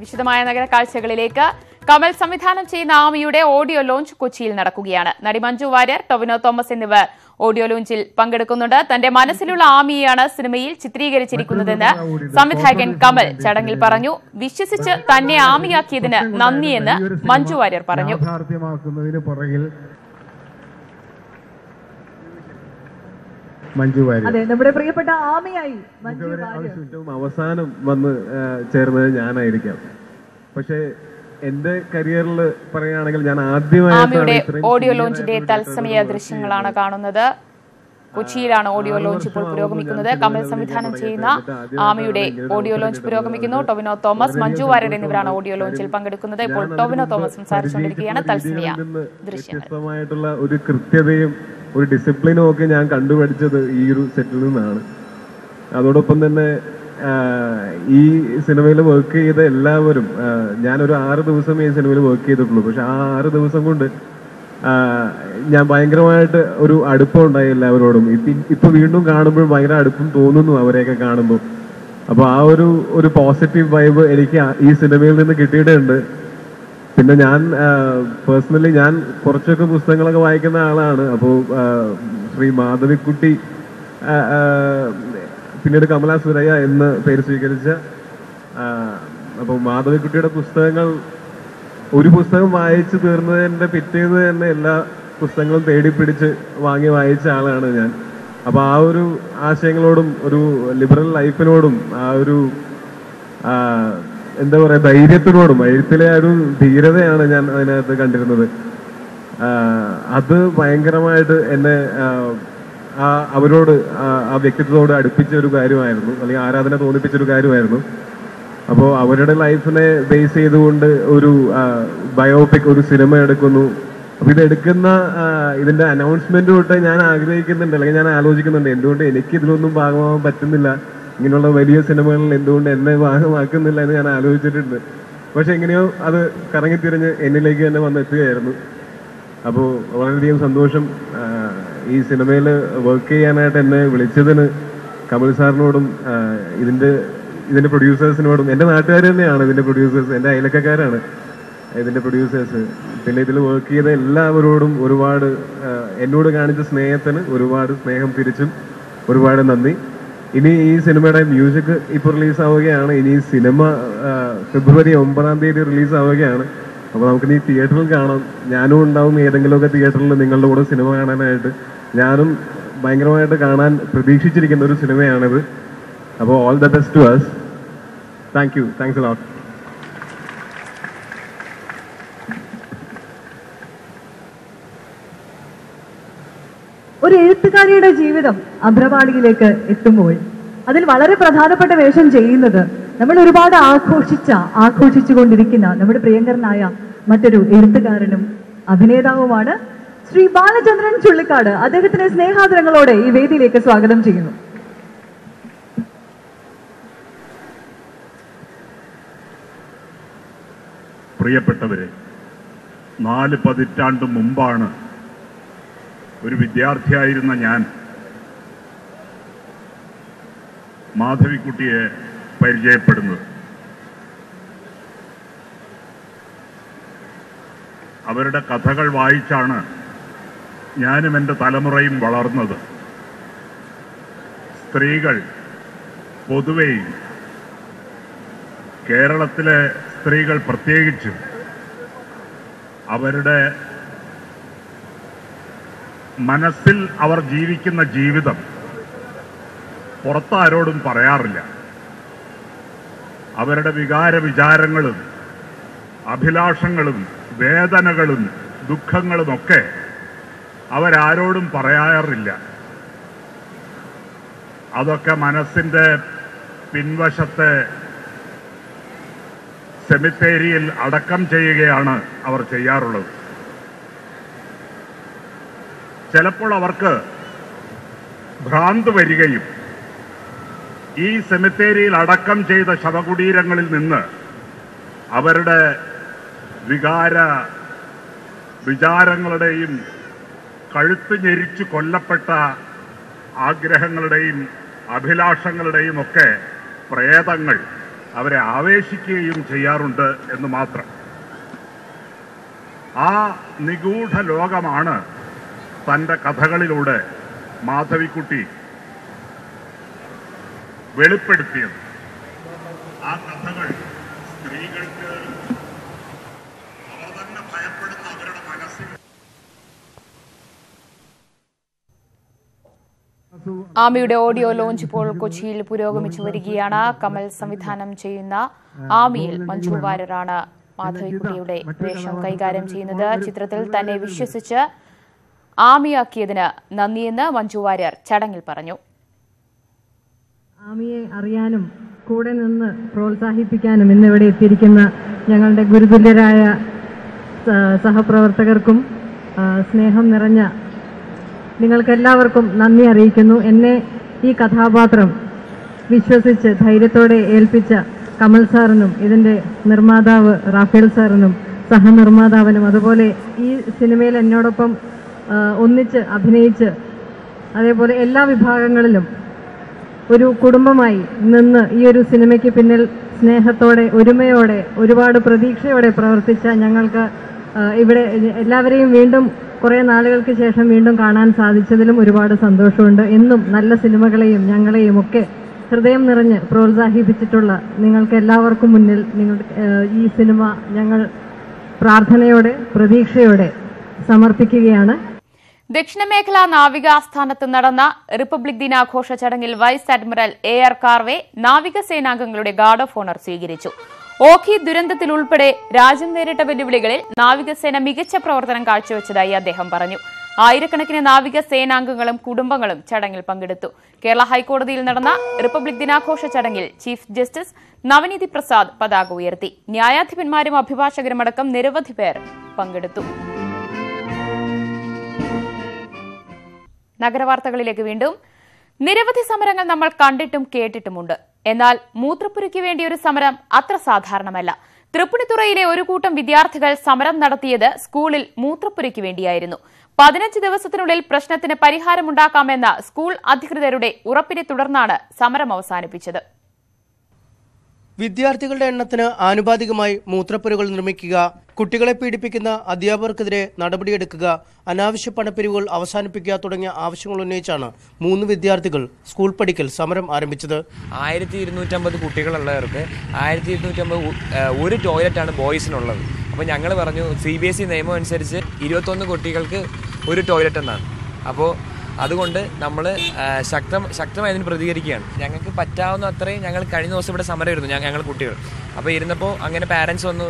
വിശദമായ നഗര കാഴ്ചകളിലേക്ക് കമൽ സംവിധാനം ചെയ്യുന്ന ആമിയുടെ ഓഡിയോ ലോഞ്ച് കൊച്ചിയിൽ നടക്കുകയാണ്. നടി മഞ്ജു വാര്യർ ടൊവിനോ തോമസ് എന്നിവർ ഓഡിയോ ലോഞ്ചിൽ പങ്കെടുക്കുന്നുണ്ട്. തന്റെ മനസ്സിലുള്ള ആമിയെയാണ് സിനിമയിൽ ചിത്രീകരിച്ചിരിക്കുന്നതെന്ന് സംവിധായകൻ കമൽ ചടങ്ങിൽ പറഞ്ഞു. വിശ്വസിച്ച് തന്നെ ആമിയാക്കിയതിന് നന്ദിയെന്ന് മഞ്ജു വാര്യർ പറഞ്ഞു. മഞ്ജു വാര്യർ. അതെ നമ്മുടെ പ്രിയപ്പെട്ട ആമയായി മഞ്ജു വാര്യർ. ഏറ്റവും അവസാനം വന്ന് ചേർന്നത് ഞാനായിരിക്കാം. പക്ഷേ എന്റെ കരിയറിൽ പറയുകയാണെങ്കിൽ ഞാൻ ആദ്യമായിട്ടാണ് ആമിയുടെ ഓഡിയോ ലോഞ്ചിന്റെ തത്സമയ ദൃശ്യങ്ങളാണ് കാണുന്നത്. കൊച്ചിയിലാണ് ഓഡിയോ ലോഞ്ച് ഇപ്പോൾ പുരോഗമിക്കുന്നത്. കമൽ സംവിധാനം ചെയ്യുന്ന ആമിയുടെ ഓഡിയോ ലോഞ്ച് പുരോഗമിക്കുന്നു. ടൊവിനോ തോമസ് മഞ്ജു വാര്യർ എന്നിവരാണ് ഓഡിയോ ലോഞ്ചിൽ പങ്കെടുക്കുന്നത്. ഇപ്പോൾ ടൊവിനോ തോമസ് സംസാരിച്ചുകൊണ്ടിരിക്കുകയാണ് തത്സമയ ദൃശ്യമായിട്ടുള്ള ഒരു കൃത്യതയും ഒരു ഡിസിപ്ലിനും ഒക്കെ ഞാൻ കണ്ടുപഠിച്ചത് ഈ ഒരു സെറ്റിൽ നിന്നാണ്. അതോടൊപ്പം തന്നെ ഈ സിനിമയിൽ വർക്ക് ചെയ്ത എല്ലാവരും ഞാനൊരു ആറ് ദിവസം ഈ സിനിമയിൽ വർക്ക് ചെയ്തിട്ടുള്ളൂ. പക്ഷെ ആ ആറ് ദിവസം കൊണ്ട് ഞാൻ ഭയങ്കരമായിട്ട് ഒരു അടുപ്പം ഉണ്ടായി എല്ലാവരോടും. ഇപ്പൊ വീണ്ടും കാണുമ്പോൾ ഭയങ്കര അടുപ്പം തോന്നുന്നു അവരെയൊക്കെ കാണുമ്പോൾ. അപ്പൊ ആ ഒരു ഒരു പോസിറ്റീവ് വൈബ് എനിക്ക് ഈ സിനിമയിൽ നിന്ന് കിട്ടിയിട്ടുണ്ട്. പിന്നെ ഞാൻ പേഴ്സണലി ഞാൻ കുറച്ചൊക്കെ പുസ്തകങ്ങളൊക്കെ വായിക്കുന്ന ആളാണ്. അപ്പോൾ ശ്രീ മാധവിക്കുട്ടി പിന്നീട് കമല സുരയ്യ എന്ന് പേര് സ്വീകരിച്ച അപ്പോൾ മാധവിക്കുട്ടിയുടെ പുസ്തകങ്ങൾ ഒരു പുസ്തകം വായിച്ചു തീർന്നതിന്റെ പിറ്റേന്ന് തന്നെ എല്ലാ പുസ്തകങ്ങളും തേടി പിടിച്ച് വാങ്ങി വായിച്ച ആളാണ് ഞാൻ. അപ്പോൾ ആ ഒരു ആശയങ്ങളോടും ഒരു ലിബറൽ ലൈഫിനോടും ആ ഒരു എന്താ പറയാ ധൈര്യത്തിനോടും എഴുത്തിലെ ഒരു ധീരതയാണ് ഞാൻ അതിനകത്ത് കണ്ടിരുന്നത്. അത് ഭയങ്കരമായിട്ട് എന്നെ ആ, അവരോട് ആ, വ്യക്തിത്വത്തോട് അടുപ്പിച്ച ഒരു കാര്യമായിരുന്നു അല്ലെങ്കിൽ ആരാധന തോന്നിപ്പിച്ച ഒരു കാര്യമായിരുന്നു. അപ്പോൾ അവരുടെ ലൈഫിനെ ബേസ് ചെയ്തുകൊണ്ട് ഒരു ബയോപിക് ഒരു സിനിമ എടുക്കുന്നു. അപ്പൊ ഇതെടുക്കുന്ന ഇതിന്റെ അനൗൺസ്മെന്റ് തൊട്ട് ഞാൻ ആഗ്രഹിക്കുന്നുണ്ട് അല്ലെങ്കിൽ ഞാൻ ആലോചിക്കുന്നുണ്ട് എന്തുകൊണ്ട് എനിക്ക് ഇതിലൊന്നും ഭാഗമാവാൻ പറ്റുന്നില്ല. ഇങ്ങനെയുള്ള വലിയ സിനിമകളിൽ എന്തുകൊണ്ട് എന്നെ ഭാഗമാക്കുന്നില്ല എന്ന് ഞാൻ ആലോചിച്ചിട്ടുണ്ട്. പക്ഷെ എങ്ങനെയോ അത് കറങ്ങിത്തിരിഞ്ഞ് എന്നിലേക്ക് തന്നെ വന്നെത്തുകയായിരുന്നു. അപ്പോൾ വളരെയധികം സന്തോഷം ഈ സിനിമയിൽ വർക്ക് ചെയ്യാനായിട്ട് എന്നെ വിളിച്ചതിന് കമൽ സാറിനോടും ഇതിന്റെ ഇതിന്റെ പ്രൊഡ്യൂസേഴ്സിനോടും എന്റെ നാട്ടുകാർ തന്നെയാണ് ഇതിന്റെ പ്രൊഡ്യൂസേഴ്സ് എന്റെ അയലക്കാരാണ് ഇതിന്റെ പ്രൊഡ്യൂസേഴ്സ് പിന്നെ ഇതിൽ വർക്ക് ചെയ്ത എല്ലാവരോടും ഒരുപാട് എന്നോട് കാണിച്ച സ്നേഹത്തിന് ഒരുപാട് സ്നേഹം തിരിച്ചും ഒരുപാട് നന്ദി. ഇനി ഈ സിനിമയുടെ മ്യൂസിക് ഇപ്പൊ റിലീസ് ആവുകയാണ്. ഇനി സിനിമ ഫെബ്രുവരി ഒമ്പതാം തീയതി റിലീസ് ആവുകയാണ്. അപ്പോൾ നമുക്ക് ഈ തിയേറ്ററിൽ കാണാം. ഞാനും ഉണ്ടാവും ഏതെങ്കിലുമൊക്കെ തിയേറ്ററിൽ നിങ്ങളുടെ കൂടെ സിനിമ കാണാനായിട്ട്. ഞാനും ഭയങ്കരമായിട്ട് കാണാൻ പ്രതീക്ഷിച്ചിരിക്കുന്ന ഒരു സിനിമയാണിത്. അപ്പോൾ all the best to us thank you thanks lot ഒരു എഴുത്തുകാരിയുടെ ജീവിതം അഭ്രവാളിയിലേക്ക് എത്തുമ്പോൾ അതിൽ വളരെ പ്രധാനപ്പെട്ട വേഷം ചെയ്യുന്നത് നമ്മൾ ഒരുപാട് ആഘോഷിച്ച ആഘോഷിച്ചുകൊണ്ടിരിക്കുന്ന നമ്മുടെ പ്രിയങ്കരനായ മറ്റൊരു എഴുത്തുകാരനും അഭിനേതാവുമാണ് ശ്രീ ബാലചന്ദ്രൻ ചുള്ളിക്കാട്. അദ്ദേഹത്തിന്റെ സ്നേഹാദരങ്ങളോടെ ഈ വേദിയിലേക്ക് സ്വാഗതം ചെയ്യുന്നു. പ്രിയപ്പെട്ടവരെ നാല് പതിറ്റാണ്ട് മുമ്പാണ് ഒരു വിദ്യാർത്ഥിയായിരുന്ന ഞാൻ മാധവിക്കുട്ടിയെ പരിചയപ്പെടുന്നത്. അവരുടെ കഥകൾ വായിച്ചാണ് ഞാനും എന്റെ തലമുറയും വളർന്നത്. സ്ത്രീകൾ പൊതുവെയും കേരളത്തിലെ സ്ത്രീകൾ പ്രത്യേകിച്ചും അവരുടെ മനസ്സിൽ അവർ ജീവിക്കുന്ന ജീവിതം പുറത്താരോടും പറയാറില്ല. അവരുടെ വികാര വിചാരങ്ങളും അഭിലാഷങ്ങളും വേദനകളും ദുഃഖങ്ങളുമൊക്കെ അവരാരോടും പറയാറില്ല. അതൊക്കെ മനസ്സിന്റെ പിൻവശത്തെ സെമിത്തേരിയിൽ അടക്കം ചെയ്യുകയാണ് അവർ ചെയ്യാറുള്ളത്. ചിലപ്പോൾ അവർക്ക് ഭ്രാന്ത് വരികയും ഈ സെമിത്തേരിയിൽ അടക്കം ചെയ്ത ശവകുടീരങ്ങളിൽ നിന്ന് അവരുടെ വികാര വിചാരങ്ങളുടെയും കഴുത്ത് ഞെരിച്ചു കൊല്ലപ്പെട്ട ആഗ്രഹങ്ങളുടെയും അഭിലാഷങ്ങളുടെയും ഒക്കെ പ്രേതങ്ങൾ അവരെ ആവേശിക്കുകയും ചെയ്യാറുണ്ട് എന്ന് മാത്രം. ആ നിഗൂഢ ലോകമാണ് തന്റെ കഥകളിലൂടെ മാധവിക്കുട്ടി വെളിപ്പെടുത്തിയത്. ആ കഥകൾ സ്ത്രീകൾക്ക് അവർ തന്നെ അവരുടെ ആമിയുടെ ഓഡിയോ ലോഞ്ച് ഇപ്പോൾ കൊച്ചിയിൽ പുരോഗമിച്ചു വരികയാണ്. കമൽ സംവിധാനം ചെയ്യുന്ന ആമിയിൽ മഞ്ജു വാര്യറാണ് മാധവിക്കുട്ടിയുടെ വേഷം കൈകാര്യം ചെയ്യുന്നത്. ചിത്രത്തിൽ തന്നെ വിശ്വസിച്ച് ആമിയാക്കിയതിന് നന്ദിയെന്ന് മഞ്ജു വാര്യർ ചടങ്ങിൽ പറഞ്ഞു. ആമിയെ അറിയാനും കൂടെ നിന്ന് പ്രോത്സാഹിപ്പിക്കാനും ഇന്നിവിടെ എത്തിയിരിക്കുന്ന ഞങ്ങളുടെ ഗുരുതുല്യരായ സഹപ്രവർത്തകർക്കും സ്നേഹം നിറഞ്ഞ നിങ്ങൾക്കെല്ലാവർക്കും നന്ദി അറിയിക്കുന്നു. എന്നെ ഈ കഥാപാത്രം വിശ്വസിച്ച് ധൈര്യത്തോടെ ഏൽപ്പിച്ച കമൽ സാറിനും ഇതിന്റെ നിർമ്മാതാവ് റാഫേൽ സാറിനും സഹനിർമ്മാതാവിനും അതുപോലെ ഈ സിനിമയിൽ എന്നോടൊപ്പം ഒന്നിച്ച് അഭിനയിച്ച് അതേപോലെ എല്ലാ വിഭാഗങ്ങളിലും ഒരു കുടുംബമായി നിന്ന് ഈ ഒരു സിനിമയ്ക്ക് പിന്നിൽ സ്നേഹത്തോടെ ഒരുമയോടെ ഒരുപാട് പ്രതീക്ഷയോടെ പ്രവർത്തിച്ച ഞങ്ങൾക്ക് ഇവിടെ എല്ലാവരെയും വീണ്ടും കുറേ നാളുകൾക്ക് ശേഷം വീണ്ടും കാണാൻ സാധിച്ചതിലും ഒരുപാട് സന്തോഷമുണ്ട്. എന്നും നല്ല സിനിമകളെയും ഞങ്ങളെയും ഒക്കെ ഹൃദയം നിറഞ്ഞ് പ്രോത്സാഹിപ്പിച്ചിട്ടുള്ള നിങ്ങൾക്ക് എല്ലാവർക്കും മുന്നിൽ നിങ്ങൾ ഈ സിനിമ ഞങ്ങൾ പ്രാർത്ഥനയോടെ പ്രതീക്ഷയോടെ സമർപ്പിക്കുകയാണ്. ദക്ഷിണമേഖലാ നാവിക ആസ്ഥാനത്ത് നടന്ന റിപ്പബ്ലിക് ദിനാഘോഷ ചടങ്ങിൽ vice admiral A R Karve നാവികസേനാംഗങ്ങളുടെ guard of honour സ്വീകരിച്ചു. ഓഖി ദുരന്തത്തിലുൾപ്പെടെ രാജ്യം നേരിട്ട വെല്ലുവിളികളിൽ നാവികസേന മികച്ച പ്രവർത്തനം കാഴ്ചവെച്ചതായി അദ്ദേഹം പറഞ്ഞു. ആയിരക്കണക്കിന് നാവിക സേനാംഗങ്ങളും കുടുംബങ്ങളും ചടങ്ങിൽ പങ്കെടുത്തു. കേരള ഹൈക്കോടതിയിൽ നടന്ന റിപ്പബ്ലിക് ദിനാഘോഷ ചടങ്ങിൽ ചീഫ് ജസ്റ്റിസ് നവനീതി പ്രസാദ് പതാക ഉയർത്തി. ന്യായാധിപന്മാരും അഭിഭാഷകരുമടക്കം നിരവധി പേർ പങ്കെടുത്തു. നഗരവാർത്തകളിലേക്ക് വീണ്ടും. നിരവധി സമരങ്ങൾ നമ്മൾ കണ്ടിട്ടും കേട്ടിട്ടുമുണ്ട്. എന്നാൽ മൂത്രപ്പുരയ്ക്ക് വേണ്ടി ഒരു സമരം അത്ര സാധാരണമല്ല. തൃപ്പൂണിത്തുറയിലെ ഒരു കൂട്ടം വിദ്യാർത്ഥികൾ സമരം നടത്തിയത് സ്കൂളിൽ മൂത്രപ്പുരയ്ക്ക് വേണ്ടിയായിരുന്നു. പതിനഞ്ച് ദിവസത്തിനുള്ളിൽ പ്രശ്നത്തിന് പരിഹാരമുണ്ടാക്കാമെന്ന സ്കൂൾ അധികൃതരുടെ ഉറപ്പിനെ തുടർന്നാണ് സമരം അവസാനിപ്പിച്ചത്. വിദ്യാർത്ഥികളുടെ എണ്ണത്തിന് ആനുപാതികമായി മൂത്രപ്പുരകൾ നിർമ്മിക്കുക കുട്ടികളെ പീഡിപ്പിക്കുന്ന അധ്യാപകർക്കെതിരെ നടപടിയെടുക്കുക അനാവശ്യ പണപ്പിരിവുകൾ അവസാനിപ്പിക്കുക തുടങ്ങിയ ആവശ്യങ്ങൾ ഉന്നയിച്ചാണ് മൂന്ന് വിദ്യാർത്ഥികൾ സ്കൂൾ പഠിക്കൽ സമരം ആരംഭിച്ചത്. ആയിരത്തി ഇരുന്നൂറ്റമ്പത് കുട്ടികളുള്ളവർക്ക് ആയിരത്തി ഇരുന്നൂറ്റമ്പത് ഒരു ടോയ്ലറ്റാണ് ബോയ്സിനുള്ളത്. അപ്പോൾ ഞങ്ങൾ പറഞ്ഞു സി ബി എസ് ഇ നിയമം അനുസരിച്ച് ഇരുപത്തൊന്ന് കുട്ടികൾക്ക് ഒരു ടോയ്ലറ്റ് എന്നാണ്. അപ്പോൾ അതുകൊണ്ട് നമ്മൾ ശക്തം ശക്തമായി അതിന് പ്രതികരിക്കുകയാണ്. ഞങ്ങൾക്ക് പറ്റാവുന്ന അത്രയും ഞങ്ങൾ കഴിഞ്ഞ ദിവസം ഇവിടെ സമരം ഇരുന്നു ഞങ്ങൾ കുട്ടികൾ. അപ്പോൾ ഇരുന്നപ്പോൾ അങ്ങനെ പാരൻസ് വന്ന്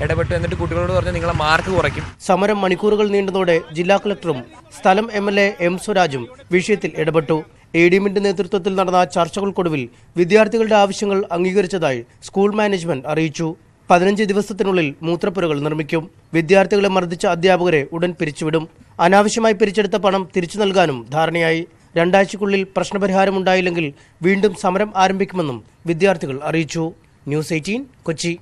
ഇടപെട്ട് എന്നിട്ട് കുട്ടികളോട് പറഞ്ഞു നിങ്ങളെ മാർക്ക് കുറയ്ക്കും. സമരം മണിക്കൂറുകൾ നീണ്ടതോടെ ജില്ലാ കളക്ടറും സ്ഥലം എം എൽ എ എം സ്വരാജും വിഷയത്തിൽ ഇടപെട്ടു. എ ഡി എമ്മിന്റെ നേതൃത്വത്തിൽ നടന്ന ചർച്ചകൾക്കൊടുവിൽ വിദ്യാർത്ഥികളുടെ ആവശ്യങ്ങൾ അംഗീകരിച്ചതായി സ്കൂൾ മാനേജ്മെന്റ് അറിയിച്ചു. പതിനഞ്ച് ദിവസത്തിനുള്ളിൽ മൂത്രപ്പുരകൾ നിർമ്മിക്കും. വിദ്യാർത്ഥികളെ മർദ്ദിച്ച അധ്യാപകരെ ഉടൻ പിരിച്ചുവിടും. അനാവശ്യമായി പിരിച്ചെടുത്ത പണം തിരിച്ചു നൽകാനും ധാരണയായി. രണ്ടാഴ്ചക്കുള്ളിൽ പ്രശ്നപരിഹാരമുണ്ടായില്ലെങ്കിൽ വീണ്ടും സമരം ആരംഭിക്കുമെന്നും വിദ്യാർത്ഥികൾ അറിയിച്ചു. News eighteen Kochi.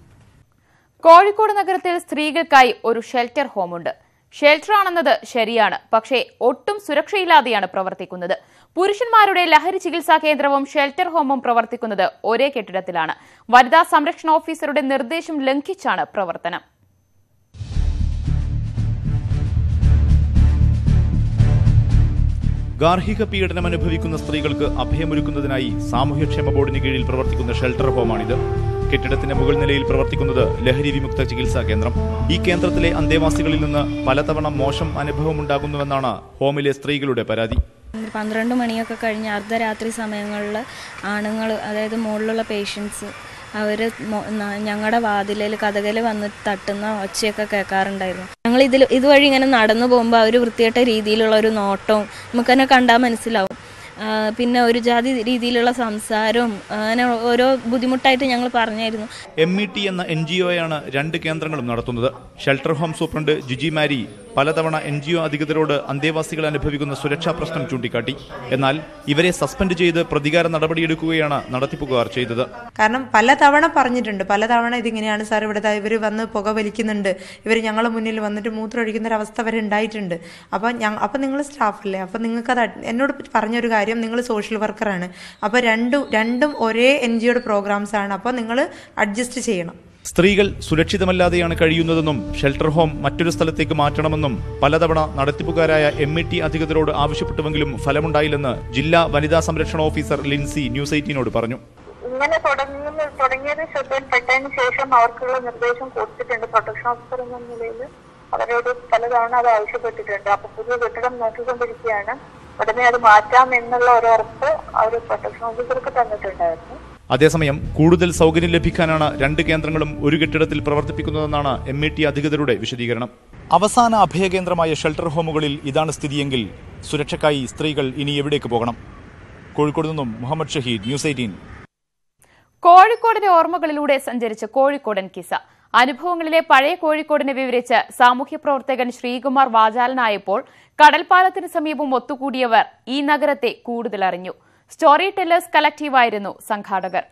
കോഴിക്കോട് നഗരത്തിൽ സ്ത്രീകൾക്കായി ഒരു ഷെൽട്ടർ ഹോമുണ്ട്. ഷെൽട്ടറാണെന്നത് ശരിയാണ് പക്ഷേ ഒട്ടും സുരക്ഷയില്ലാതെയാണ് പ്രവർത്തിക്കുന്നത്. പുരുഷന്മാരുടെ ലഹരി ചികിത്സാ കേന്ദ്രവും ഷെൽട്ടർ ഹോമും പ്രവർത്തിക്കുന്നത് ഒരേ കെട്ടിടത്തിലാണ്. വനിതാ സംരക്ഷണ ഓഫീസറുടെ നിർദ്ദേശം ലംഘിച്ചാണ് പ്രവർത്തനം. ഗാർഹിക പീഡനം അനുഭവിക്കുന്ന സ്ത്രീകൾക്ക് അഭയമൊരുക്കുന്നതിനായി സാമൂഹ്യക്ഷേമ ബോർഡിന് കീഴിൽ പ്രവർത്തിക്കുന്ന ഷെൽട്ടർ ഹോമാണിത്. കെട്ടിടത്തിന്റെ മുകൾ നിലയിൽ പ്രവർത്തിക്കുന്നത് ലഹരി വിമുക്ത ചികിത്സാ കേന്ദ്രം. ഈ കേന്ദ്രത്തിലെ അന്തേവാസികളിൽ നിന്ന് പലതവണ മോശം അനുഭവം അനുഭവമുണ്ടാകുന്നുവെന്നാണ് ഹോമിലെ സ്ത്രീകളുടെ പരാതി. പന്ത്രണ്ട് മണിയൊക്കെ കഴിഞ്ഞ് അർദ്ധരാത്രി സമയങ്ങളിൽ ആണുങ്ങൾ അതായത് മുകളിലുള്ള പേഷ്യൻസ് അവർ ഞങ്ങളുടെ വാതിലിൽ കഥകൽ വന്ന് തട്ടുന്ന ഒച്ചയൊക്കെ കേൾക്കാറുണ്ടായിരുന്നു. ഞങ്ങൾ ഇതിൽ ഇതുവഴി ഇങ്ങനെ നടന്നു പോകുമ്പോൾ അവർ വൃത്തികെട്ട രീതിയിലുള്ള ഒരു നോട്ടവും നമുക്ക് തന്നെ കണ്ടാൽ മനസ്സിലാവും. പിന്നെ ഒരു ജാതി രീതിയിലുള്ള സംസാരവും അങ്ങനെ ഓരോ ബുദ്ധിമുട്ടായിട്ട് ഞങ്ങൾ പറഞ്ഞായിരുന്നു. എം ഇ ടി എന്ന എൻ ജി ഒയാണ് രണ്ട് കേന്ദ്രങ്ങളും നടത്തുന്നത്. Shelter home superintendent Jiji Mari പലതവണ എൻ ജി ഒ അധികൃതരോട് അന്തേവാസികൾ അനുഭവിക്കുന്ന സുരക്ഷാ പ്രശ്നം ചൂണ്ടിക്കാട്ടി. എന്നാൽ ഇവരെ സസ്പെൻഡ് ചെയ്ത് പ്രതികാര നടപടിയെടുക്കുകയാണ് നടത്തിപ്പുകാർ ചെയ്തത്. കാരണം പലതവണ പറഞ്ഞിട്ടുണ്ട്. പലതവണ ഇതിങ്ങനെയാണ് സാർ ഇവിടെ ഇവർ വന്ന് പുക വലിക്കുന്നുണ്ട്. ഇവർ ഞങ്ങളുടെ മുന്നിൽ വന്നിട്ട് മൂത്രമൊഴിക്കുന്ന ഒരു അവസ്ഥ വരെ ഉണ്ടായിട്ടുണ്ട്. അപ്പം ഞ അപ്പം നിങ്ങൾ സ്റ്റാഫല്ലേ? അപ്പം നിങ്ങൾക്ക് അത് അഡ്- എന്നോട് പറഞ്ഞൊരു കാര്യം നിങ്ങൾ സോഷ്യൽ വർക്കറാണ്. അപ്പോൾ രണ്ടും രണ്ടും ഒരേ എൻ ജി ഒയുടെ പ്രോഗ്രാംസ് ആണ് അപ്പോൾ നിങ്ങൾ അഡ്ജസ്റ്റ് ചെയ്യണം. സ്ത്രീകൾ സുരക്ഷിതമല്ലാതെയാണ് കഴിയുന്നതെന്നും ഷെൽട്ടർ ഹോം മറ്റൊരു സ്ഥലത്തേക്ക് മാറ്റണമെന്നും പലതവണ നടത്തിപ്പുകാരായ എം ഇ ടി അധികൃതരോട് ആവശ്യപ്പെട്ടുവെങ്കിലും ഫലമുണ്ടായില്ലെന്ന് ജില്ലാ വനിതാ സംരക്ഷണ ഓഫീസർ ലിൻസി ന്യൂസ് എയ്റ്റീനോട് പറഞ്ഞു. ഇങ്ങനെ തുടങ്ങുന്ന തുടങ്ങിയത് ശ്രദ്ധയിൽപ്പെട്ടതിന് ശേഷം അവർക്കുള്ള നിർദ്ദേശം കൊടുത്തിട്ടുണ്ട്. പ്രൊട്ടക്ഷൻ ഓഫീസർ എന്ന നിലയിൽ അവരോട് പലതവണ അത് ആവശ്യപ്പെട്ടിട്ടുണ്ട്. അപ്പൊ പുതിയ കെട്ടിടം നോക്കിക്കൊണ്ടിരിക്കുകയാണ്. ഉടനെ അത് മാറ്റാം എന്നുള്ള ഒരു ഉറപ്പ് അവർ പ്രൊട്ടക്ഷൻ ഓഫീസർക്ക് തന്നിട്ടുണ്ടായിരുന്നു. അതേസമയം കൂടുതൽ സൗകര്യം ലഭിക്കാനാണ് രണ്ട് കേന്ദ്രങ്ങളും ഒരു കെട്ടിടത്തിൽ പ്രവർത്തിപ്പിക്കുന്നതെന്നാണ് എം ഇ ടി അധികൃതരുടെ വിശദീകരണം. അവസാന അഭയകേന്ദ്രമായ ഷെൽട്ടർ ഹോമുകളിൽ ഇതാണ് സ്ഥിതിയെങ്കിൽ സുരക്ഷയ്ക്കായി സ്ത്രീകൾ ഇനി എവിടേക്ക് പോകണം? കോഴിക്കോട് നിന്നും മുഹമ്മദ് ഷഹീദ് ന്യൂസ് എയ്റ്റീൻ. കോഴിക്കോടിന്റെ ഓർമ്മകളിലൂടെ സഞ്ചരിച്ച് കോഴിക്കോടൻ കിസ. അനുഭവങ്ങളിലെ പഴയ കോഴിക്കോടിനെ വിവരിച്ച് സാമൂഹ്യ പ്രവർത്തകൻ ശ്രീകുമാർ വാചാലനായപ്പോൾ കടൽപ്പാലത്തിന് സമീപം ഒത്തുകൂടിയവർ ഈ നഗരത്തെ കൂടുതൽ അറിഞ്ഞു സ്റ്റോറി ടെല്ലേഴ്സ് കളക്റ്റീവായിരുന്നു സംഘാടകർ.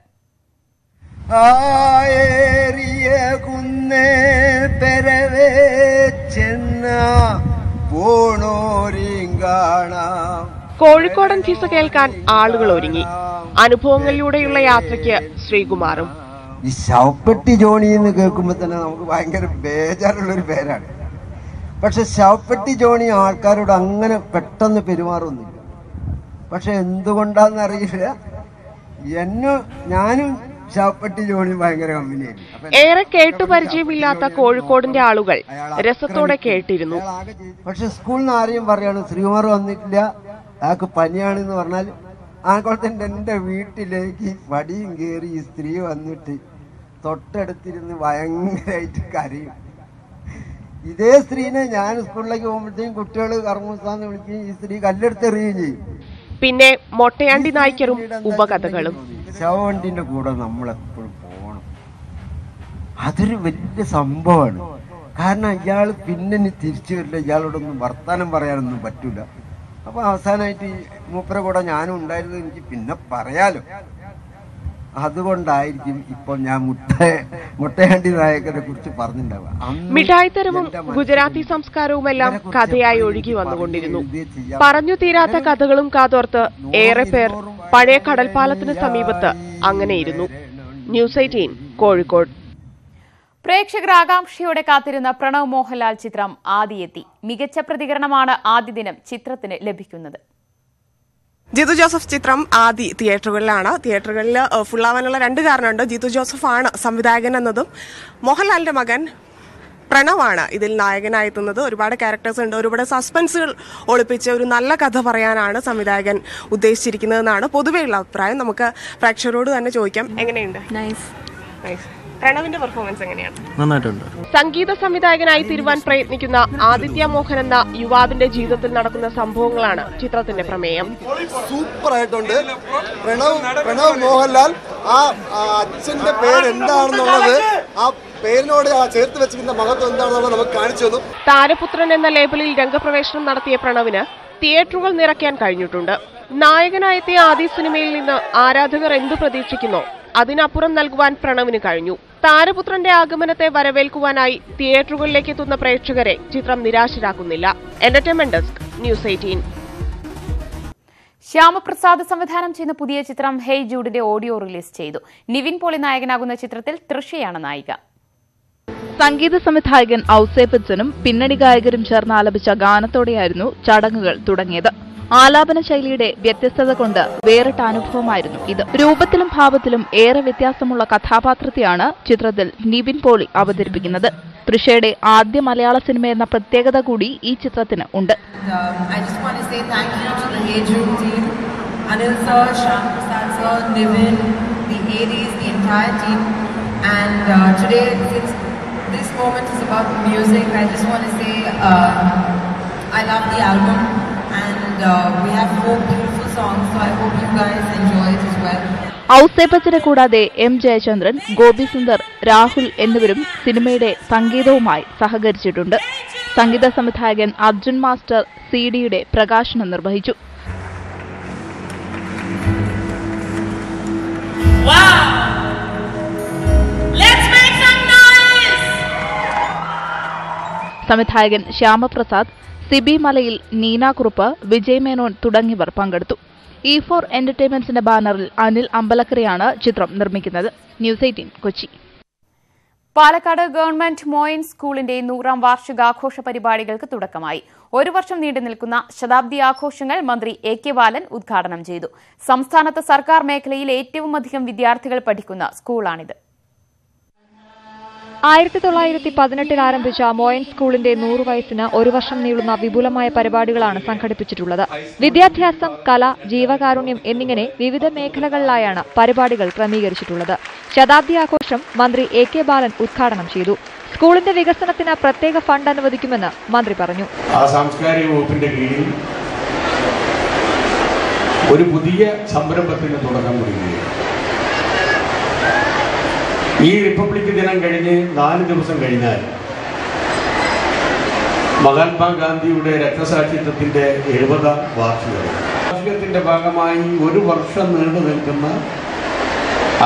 ആയേറിയ കുന്നേ പെരവേ ചെന്ന പോണോരിയും കാണാം. കോഴിക്കോടൻ ഫീസ കേൾക്കാൻ ആളുകൾ ഒരുങ്ങി. അനുഭവങ്ങളിലൂടെയുള്ള യാത്രയ്ക്ക് ശ്രീകുമാറും. ഈ ശവപ്പെട്ടി ജോണി എന്ന് കേൾക്കുമ്പോൾ തന്നെ നമുക്ക് ഭയങ്കര ബേജാറുള്ളൊരു പേരാണ്. പക്ഷെ ശവപ്പെട്ടി ജോണി ആൾക്കാരോട് അങ്ങനെ പെട്ടെന്ന് പെരുമാറൊന്നുമില്ല. പക്ഷെ എന്തുകൊണ്ടാന്ന് അറിയില്ല. എന്നെ ഞാനും ശവപ്പെട്ടി ജോണി ഭയങ്കര കമ്പനിയായിരുന്നു. അപ്പൊ ഏറെ കേട്ടുപരിചയമില്ലാത്ത കോഴിക്കോടിന്റെ ആളുകൾ രസത്തോടെ കേട്ടിരുന്നു. പക്ഷെ സ്കൂളിൽ നിന്ന് ആരെയും പറയാണ് ശ്രീകുമാർ വന്നിട്ടില്ല. അയാൾക്ക് പനിയാണെന്ന് പറഞ്ഞാൽ ആക്കോളത്തിന്റെ എന്റെ വീട്ടിലേക്ക് വടിയും കയറി ഈ സ്ത്രീ വന്നിട്ട് തൊട്ടടുത്തിരുന്ന് ഭയങ്കരമായിട്ട് കരയും. ഇതേ സ്ത്രീനെ ഞാൻ സ്കൂളിലേക്ക് പോകുമ്പോഴത്തേക്കും കുട്ടികൾ കർമ്മസ്ഥാന്ന് വിളിക്കുകയും ഈ സ്ത്രീ കല്ലെടുത്തെറിയുകയും ചെയ്യും. പിന്നെ മൊട്ടയാണ്ടി നായ്ക്കറും ഉപകഥകളും. ശവവണ്ടിന്റെ കൂടെ നമ്മൾ എപ്പോഴും പോകണം. അതൊരു വലിയ സംഭവമാണ്. കാരണം ഇയാൾ പിന്നെ തിരിച്ചു വരില്ല. ഇയാളോടൊന്നും വർത്താനം പറയാനൊന്നും പറ്റൂല. അപ്പൊ അവസാനമായിട്ട് മൂപ്പരെ കൂടെ ഞാനും ഉണ്ടായിരുന്നു എനിക്ക് പിന്നെ പറയാലോ. അതുകൊണ്ടായിരിക്കും ഇപ്പൊ ഞാൻ മുട്ട മുട്ടയാണ്ടി നായകനെ കുറിച്ച് പറഞ്ഞിട്ടുണ്ടാവുക. മിഠായിത്തരവും ഗുജറാത്തി സംസ്കാരവും ഗുജറാത്തി സംസ്കാരവുമെല്ലാം കഥയായി ഒഴുകി വന്നുകൊണ്ടിരുന്നു. പറഞ്ഞു തീരാത്ത കഥകളും കാതോർത്ത് ഏറെ പേർ പഴയ കടൽപ്പാലത്തിന് സമീപത്ത് അങ്ങനെയിരുന്നു ന്യൂസ് എയ്റ്റീൻ കോഴിക്കോട്. പ്രേക്ഷകർ ആകാംക്ഷയോടെ കാത്തിരുന്ന പ്രണവ് മോഹൻലാൽ ചിത്രം ആദ്യെത്തി. മികച്ച പ്രതികരണമാണ് ആദ്യ ദിനം ചിത്രത്തിന് ലഭിക്കുന്നത്. ജിതു ജോസഫ് ചിത്രം ആദി തിയേറ്ററുകളിലാണ്. തിയേറ്ററുകളിൽ ഫുൾ ഫുള്ളാവാനുള്ള രണ്ട് കാരണമുണ്ട്. ജിതു ആണ് സംവിധായകൻ എന്നതും മോഹൻലാലിന്റെ മകൻ പ്രണവാണ് ഇതിൽ നായകനായെത്തുന്നത് ഒരുപാട് ക്യാരക്ടേഴ്സ് ഉണ്ട്. ഒരുപാട് സസ്പെൻസുകൾ ഒളിപ്പിച്ച് ഒരു നല്ല കഥ പറയാനാണ് സംവിധായകൻ ഉദ്ദേശിച്ചിരിക്കുന്നതെന്നാണ് പൊതുവെയുള്ള അഭിപ്രായം. നമുക്ക് പ്രേക്ഷകരോട് തന്നെ ചോദിക്കാം. എങ്ങനെയുണ്ട്? നൈസ് നൈസ് പ്രണവിന്റെ പെർഫോമൻസ് എങ്ങനെയാണ്? നന്നായിട്ടുണ്ട്. സംഗീത സംവിധായകനായി തിരുവാൻ പ്രയത്നിക്കുന്ന ആദിത്യ മോഹൻ എന്ന യുവാവിന്റെ ജീവിതത്തിൽ നടക്കുന്ന സംഭവങ്ങളാണ് ചിത്രത്തിന്റെ പ്രമേയം. സൂപ്പർ ആയിട്ടുണ്ട്. പ്രണവ് പ്രണവ് മോഹൻലാൽ ആ ആ അച്ഛന്റെ പേര് എന്താണെന്നുള്ളത് ആ പേരിനോട് ആ ചേർത്ത് വെച്ചിരിക്കുന്ന മഹത്വം എന്താണെന്നുള്ളത് നമുക്ക് കാണിച്ചു തന്നു. താരപുത്രൻ എന്ന ലേബലിൽ രംഗപ്രവേശനം നടത്തിയ പ്രണവിന് തിയേറ്ററുകൾ നിറയ്ക്കാൻ കഴിഞ്ഞിട്ടുണ്ട്. നായകനായത്തെ ആദ്യ സിനിമയിൽ നിന്ന് ആരാധകർ എന്തു പ്രതീക്ഷിക്കുന്നോ? അതിനപ്പുറം നൽകുവാൻ പ്രണവിന് കഴിഞ്ഞു. താരപുത്രന്റെ ആഗമനത്തെ വരവേൽക്കുവാനായി തിയേറ്ററുകളിലേക്ക് എത്തുന്ന പ്രേക്ഷകരെ ചിത്രം നിരാശരാക്കുന്നില്ല. Entertainment desk news eighteen Shyamaprasad സംവിധാനം ചെയ്യുന്ന പുതിയ ചിത്രം ഹെയ് ജൂഡിന്റെ ഓഡിയോ റിലീസ് ചെയ്തു. നിവിൻ പോളി നായകനാകുന്ന ചിത്രത്തിൽ തൃഷയാണ് നായിക. സംഗീത സംവിധായകൻ ഔസേപ്പച്ചനും പിന്നണി ഗായകരും ചേർന്ന് ആലപിച്ച ഗാനത്തോടെയായിരുന്നു ചടങ്ങുകൾ തുടങ്ങിയത്. ആലാപന ശൈലിയുടെ വ്യത്യസ്തത കൊണ്ട് വേറിട്ട അനുഭവമായിരുന്നു ഇത് രൂപത്തിലും ഭാവത്തിലും ഏറെ വ്യത്യാസമുള്ള കഥാപാത്രത്തെയാണ് ചിത്രത്തിൽ നിബിൻ പോളി അവതരിപ്പിക്കുന്നത് തൃഷയുടെ ആദ്യ മലയാള സിനിമ എന്ന പ്രത്യേകത കൂടി ഈ ചിത്രത്തിന് ഉണ്ട് um, This moment is about the music. I just want to say uh, I love the album. We have four beautiful songs, so I hope you guys enjoy it as well. ഔസേപ്പച്ചനെ കൂടാതെ M Jayachandran Gopi Sundar Rahul എന്നിവരും സിനിമയുടെ സംഗീതവുമായി സഹകരിച്ചിട്ടുണ്ട്. സംഗീത സംവിധായകൻ Arjun master C ഡിയുടെ പ്രകാശനം നിർവഹിച്ചു. സംവിധായകൻ ശ്യാമപ്രസാദ് സിബി മലയിൽ നീന കുറുപ്പ് വിജയ് മേനോൻ തുടങ്ങിയവർ പങ്കെടുത്തു. ഇ ഫോർ എന്റർടൈൻമെന്റ്സിന്റെ ബാനറിൽ അനിൽ അമ്പലക്കരയാണ് ചിത്രം നിർമ്മിക്കുന്നത്. News eighteen Kochi. Palakkad government Moyin സ്കൂളിന്റെ നൂറാം വാർഷികാഘോഷ പരിപാടികൾക്ക് തുടക്കമായി. ഒരു വർഷം നീണ്ടു നിൽക്കുന്ന ശതാബ്ദി ആഘോഷങ്ങൾ മന്ത്രി എ കെ ബാലൻ ഉദ്ഘാടനം ചെയ്തു. സംസ്ഥാനത്ത് സർക്കാർ മേഖലയിൽ ഏറ്റവുമധികം വിദ്യാർത്ഥികൾ പഠിക്കുന്ന സ്കൂളാണിത്. ആയിരത്തി തൊള്ളായിരത്തി പതിനെട്ടിൽ ആരംഭിച്ച മോയൻ സ്കൂളിന്റെ നൂറു വയസ്സിന് ഒരു വർഷം നീളുന്ന വിപുലമായ പരിപാടികളാണ് സംഘടിപ്പിച്ചിട്ടുള്ളത്. വിദ്യാഭ്യാസം കല ജീവകാരുണ്യം എന്നിങ്ങനെ വിവിധ മേഖലകളിലായാണ് പരിപാടികൾ ക്രമീകരിച്ചിട്ടുള്ളത്. ശതാബ്ദി ആഘോഷം മന്ത്രി എ കെ ബാലൻ ഉദ്ഘാടനം ചെയ്തു. സ്കൂളിന്റെ വികസനത്തിന് പ്രത്യേക ഫണ്ട് അനുവദിക്കുമെന്ന് മന്ത്രി പറഞ്ഞു. ആ വകുപ്പിന്റെ കീഴിൽ ഒരു പുതിയ സംരംഭത്തിന് തുടക്കം കുറിക്കുകയാണ്. ഈ റിപ്പബ്ലിക് ദിനം കഴിഞ്ഞ് നാല് ദിവസം കഴിഞ്ഞാൽ മഹാത്മാഗാന്ധിയുടെ രക്തസാക്ഷിത്വത്തിന്റെ എഴുപതാം വാർഷികം. വാർഷികത്തിന്റെ ഭാഗമായി ഒരു വർഷം നീണ്ടു നിൽക്കുന്ന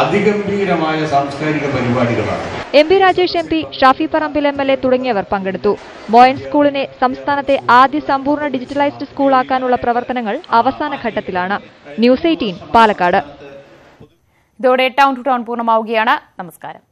അതിഗംഭീരമായ സാംസ്കാരിക പരിപാടികളാണ്. M P Rajesh M P Shafi Parambil M L A തുടങ്ങിയവർ പങ്കെടുത്തു. മോയൻ സ്കൂളിനെ സംസ്ഥാനത്തെ ആദ്യ സമ്പൂർണ ഡിജിറ്റലൈസ്ഡ് സ്കൂളാക്കാനുള്ള പ്രവർത്തനങ്ങൾ അവസാന ഘട്ടത്തിലാണ്. News eighteen Palakkad. ഇതോടെ ടൗൺ ടു ടൗൺ പൂർണമാവുകയാണ്. നമസ്കാരം.